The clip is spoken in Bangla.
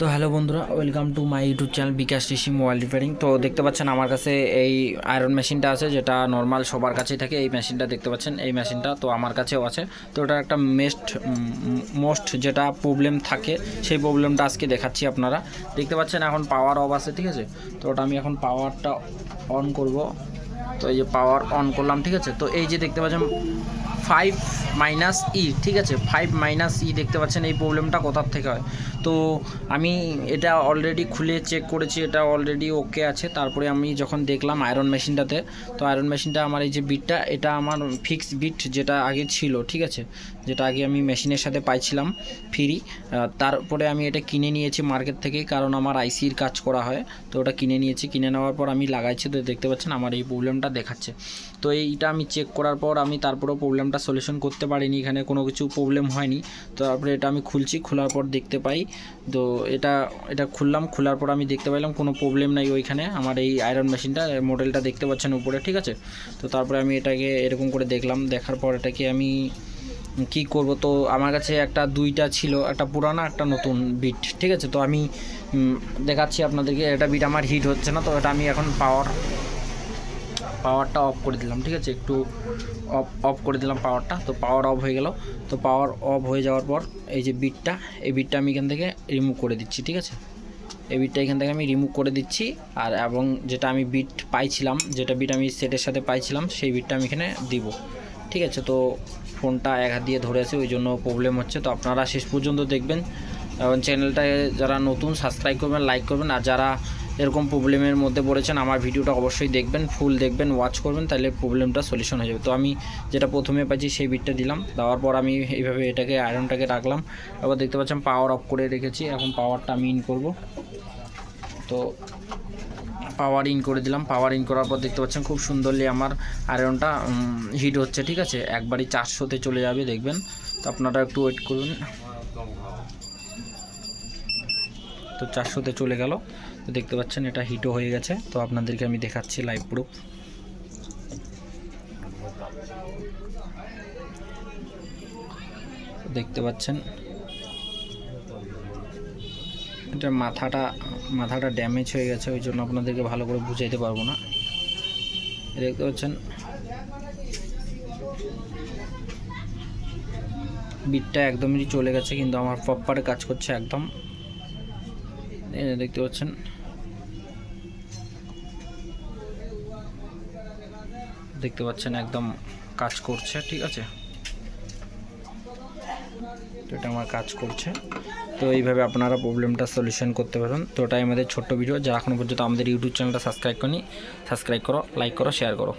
তো হ্যালো বন্ধুরা welcome to my YouTube channel Bikash Rishi mobile repairing তো দেখতে পাচ্ছেন আমার কাছে এই আয়রন মেশিনটা আছে, যেটা নর্মাল সবার কাছেই থাকে, এই মেশিনটা দেখতে পাচ্ছেন, এই মেশিনটা তো আমার কাছেও আছে। তো ওটার একটা মেস্ট মোস্ট যেটা প্রবলেম থাকে, সেই প্রবলেমটা আজকে দেখাচ্ছি আপনারা। দেখতে পাচ্ছেন এখন পাওয়ার অফ আছে, ঠিক আছে? তো ওটা আমি এখন পাওয়ারটা অন করব। তো এই যে পাওয়ার অন করলাম, ঠিক আছে? তো এই যে দেখতে পাচ্ছেন ফাইভ মাইনাস ই ঠিক আছে? ফাইভ মাইনাস ই দেখতে পাচ্ছেন, এই প্রবলেমটা কোথার থেকে হয়? তো আমি এটা অলরেডি খুলে চেক করেছি, এটা অলরেডি ওকে আছে। তারপরে আমি যখন দেখলাম আয়রন মেশিনটাতে তো আয়রন মেশিনটা আমার এই যে বিটটা এটা আমার ফিক্স বিট যেটা আগে ছিল, ঠিক আছে? যেটা আগে আমি মেশিনের সাথে পাইছিলাম ফ্রি তারপরে আমি এটা কিনে নিয়েছি মার্কেট থেকে, কারণ আমার আইসির কাজ করা হয়। তো ওটা কিনে নিয়েছি, কিনে নেওয়ার পর আমি লাগাইছি, তো দেখতে পাচ্ছেন আমার এই প্রবলেমটা দেখাচ্ছে। তো এইটা আমি চেক করার পর আমি তারপরেও প্রবলেমটা সলিউশন করতে পারিনি, এখানে কোনো কিছু প্রবলেম হয়নি। তো তারপরে এটা আমি খুলছি, খোলার পর দেখতে পাই। তো এটা এটা খুললাম, খোলার পর আমি দেখতে পাইলাম কোনো প্রবলেম নাই ওইখানে। আমার এই আয়রন মেশিনটা মডেলটা দেখতে পাচ্ছেন উপরে, ঠিক আছে? তো তারপরে আমি এটাকে এরকম করে দেখলাম, দেখার পর এটাকে আমি কি করব? তো আমার কাছে একটা দুইটা ছিল, একটা পুরানো, একটা নতুন বিট ঠিক আছে? তো আমি দেখাচ্ছি আপনাদেরকে, এটা বিট আমার হিট হচ্ছে না, তো এটা আমি এখন পাওয়ার পাওয়ারটা অফ করে দিলাম, ঠিক আছে? একটু অফ অফ করে দিলাম পাওয়ারটা তো পাওয়ার অফ হয়ে গেল। তো পাওয়ার অফ হয়ে যাওয়ার পর এই যে বিটটা এই বিটটা আমি এখান থেকে রিমুভ করে দিচ্ছি, ঠিক আছে? এই বিটটা এখান থেকে আমি রিমুভ করে দিচ্ছি, আর এবং যেটা আমি বিট পাইছিলাম, যেটা বিট আমি সেটের সাথে পাইছিলাম, সেই বিটটা আমি এখানে দিব। ঠিক আছে? তো ফোনটা এক হাত দিয়ে ধরে আছে, ওই জন্য প্রবলেম হচ্ছে। তো আপনারা শেষ পর্যন্ত দেখবেন। এবং চ্যানেলটায় যারা নতুন সাবস্ক্রাইব করবেন লাইক করবেন, আর যারা এরকম প্রবলেমের মধ্যে পড়েছেন, আমার ভিডিওটা অবশ্যই দেখবেন ফুল দেখবেন ওয়াচ করবেন, তাহলে প্রবলেমটা সলিউশন হয়ে যাবে। তো আমি যেটা প্রথমে পাচ্ছি, সেই বিটটা দিলাম, দেওয়ার পর আমি এইভাবে এটাকে আয়রনটাকে রাখলাম। এবার দেখতে পাচ্ছেন পাওয়ার অফ করে রেখেছি, এখন পাওয়ারটা আমি ইন করব। তো পাওয়ার ইন করে দিলাম পাওয়ার ইন করার পর দেখতে পাচ্ছেন, খুব সুন্দরলি আমার আয়রনটা হিট হচ্ছে, ঠিক আছে? একবারই চারশোতে চলে যাবে, দেখবেন। তো আপনারা একটু ওয়েট করুন। তো চারশোতে চলে গেল। তো দেখতে পাচ্ছেন, এটা হিটও হয়ে গেছে। তো আপনাদেরকে আমি দেখাচ্ছি লাইভ প্রুফ দেখতে পাচ্ছেন, এটা মাথাটা মাথাটা ড্যামেজ হয়ে গেছে, ওই জন্য আপনাদেরকে ভালো করে বুঝাইতে পারব না। দেখতে পাচ্ছেন বিটটা একদমই চলে গেছে, কিন্তু আমার প্রপারে কাজ করছে একদম। দেখতে পাচ্ছেন। দেখতে পাচ্ছেন একদম কাজ করছে, ঠিক আছে? তো এটা আমার কাজ করছে। তো এইভাবে আপনারা প্রবলেমটা সলিউশন করতে পারেন। তো এটাই আমাদের ছোট্ট ভিডিও। যা এখনও পর্যন্ত আমাদের ইউটিউব চ্যানেলটা সাবস্ক্রাইব করি সাবস্ক্রাইব করো, লাইক করো, শেয়ার করো।